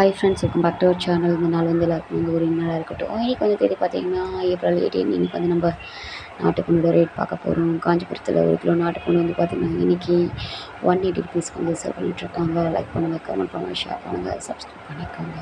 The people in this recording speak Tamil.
ஹாய் ஃப்ரெண்ட்ஸ் இருக்கும் பேக் டு அவர் சேனல் இந்த நாள் வந்து எல்லாருக்கும் வந்து ஒரு நாளாக இருக்கட்டும். இன்றைக்கி வந்து தேதி பார்த்தீங்கன்னா ஏப்ரல் எயிட்டீன் இன்றைக்கி வந்து நம்ம நாட்டுப்பண்ணோட ரேட் பார்க்க போகிறோம் காஞ்சிபுரத்தில் ஒரு கிலோ நாட்டுப்பண்ணு வந்து பார்த்திங்கன்னா இன்றைக்கி ஒன் எயிட்டி ருபீஸ்க்கு வந்து சேல் பண்ணிகிட்ருக்காங்க லைக் பண்ணுங்கள் கமெண்ட் பண்ணுங்கள் ஷேர் பண்ணுங்கள் சப்ஸ்கிரைப் பண்ணிக்கோங்க.